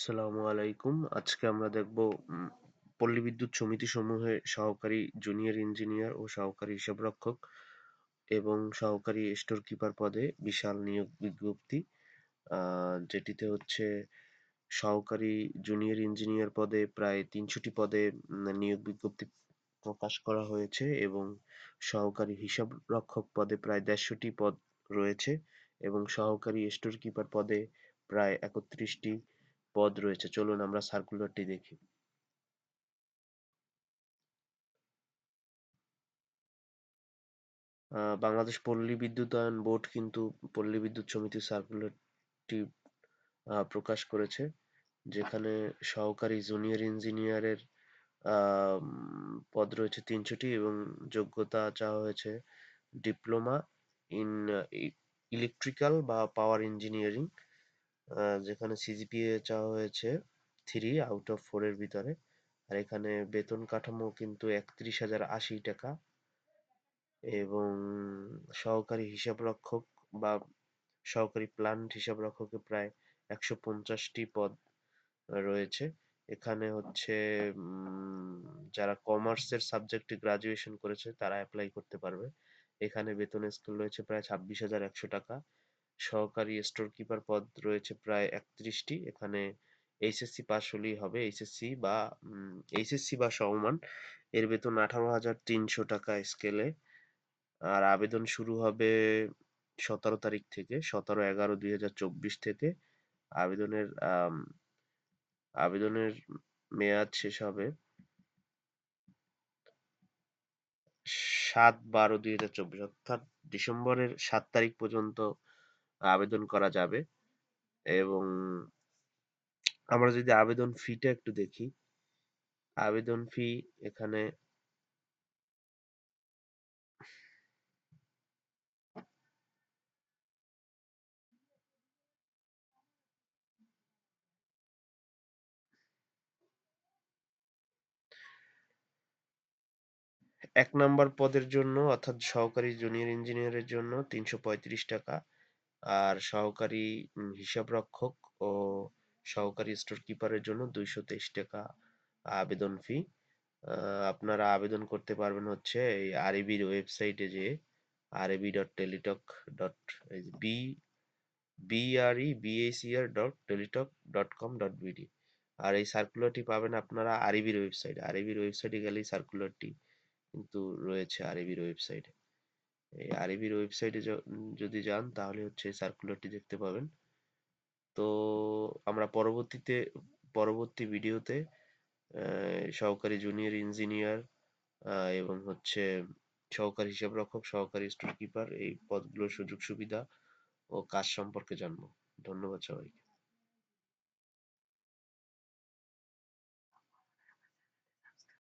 আসসালামু আলাইকুম। আজকে আমরা দেখব পল্লী বিদ্যুৎ সমিতি সমূহে সহকারী জুনিয়র ইঞ্জিনিয়ার ও সহকারী হিসাবরক্ষক এবং সহকারী স্টোর কিপার পদে বিশাল নিয়োগ বিজ্ঞপ্তি। যেটিতে হচ্ছে সহকারী জুনিয়র ইঞ্জিনিয়ার পদে প্রায় তিনশোটি পদে নিয়োগ বিজ্ঞপ্তি প্রকাশ করা হয়েছে এবং সহকারী হিসাব রক্ষক পদে প্রায় দেড়শোটি পদ রয়েছে এবং সহকারী স্টোর কিপার পদে প্রায় একত্রিশটি পদ রয়েছে। চলুন আমরা সার্কুলারটি দেখি। বাংলাদেশ পল্লী বিদ্যুতায়ন বোর্ড কিন্তু পল্লী বিদ্যুৎ সমিতির সার্কুলারটি প্রকাশ করেছে, যেখানে সহকারী জুনিয়র ইঞ্জিনিয়ারের পদ রয়েছে তিনশোটি এবং যোগ্যতা চাওয়া হয়েছে ডিপ্লোমা ইন ইলেকট্রিক্যাল বা পাওয়ার ইঞ্জিনিয়ারিং যেখানে সিজিপিএ চাওয়া হয়েছে থ্রি আউট অফ ফোর এর ভিতরে। আর এখানে বেতন কাঠামো কিন্তু একত্রিশ হাজার আশি টাকা। এবং সহকারী হিসাবরক্ষক বা সহকারী প্ল্যান্ট হিসাবরক্ষকে প্রায় একশো পঞ্চাশটি পদ রয়েছে। এখানে হচ্ছে যারা কমার্সের সাবজেক্টে গ্রাজুয়েশন করেছে, তারা অ্যাপ্লাই করতে পারবে। এখানে বেতন স্কেল রয়েছে প্রায় ছাব্বিশ হাজার একশো টাকা। সহকারী স্টোর কিপার পদ রয়েছে প্রায় একত্রিশটি। এখানে এইচএসসি পাস হলেই হবে। এইচএসসি বা এইচএসসি বা সমমান এর বেতন আঠারো হাজার তিনশো টাকা স্কেলে আর আবেদন শুরু হবে সতেরো তারিখ থেকে, সতেরো এগারো দুই হাজার চব্বিশ থেকে। আবেদনের আবেদনের মেয়াদ শেষ হবে সাত বারো দুই হাজার চব্বিশ। অর্থাৎ ডিসেম্বরের সাত তারিখ পর্যন্ত আবেদন করা যাবে এবং আমরা যদি আবেদন ফিটা একটু দেখি, আবেদন ফি এখানে এক নাম্বার পদের জন্য অর্থাৎ সহকারী জুনিয়র ইঞ্জিনিয়ারের জন্য তিনশো পঁয়ত্রিশ টাকা। আর সহকারী হিসাবরক্ষক ও সহকারী স্টোর কিপারের জন্য দুইশো তেইশ টাকা আবেদন ফি আপনারা আবেদন করতে পারবেন হচ্ছে এই আরএবির ওয়েবসাইটে যে RAB dot Teletalk dot B BRE BACR dot Teletalk dot com dot BD আর এই সার্কুলারটি পাবেন আপনারা আরএবির ওয়েবসাইটে আরএবির ওয়েবসাইটে গেলেই সার্কুলারটি কিন্তু রয়েছে আরএবির ওয়েবসাইটে এই আরএবির ওয়েবসাইটে যদি যান, তাহলে হচ্ছে সার্কুলারটি দেখতে পাবেন। তো আমরা পরবর্তীতে, পরবর্তী ভিডিওতে সহকারী জুনিয়র ইঞ্জিনিয়ার এবং হচ্ছে সহকারী হিসাবরক্ষক সহকারী স্টোর কিপার এই পদগুলোর সুযোগ সুবিধা ও কাজ সম্পর্কে জানব। ধন্যবাদ সবাইকে।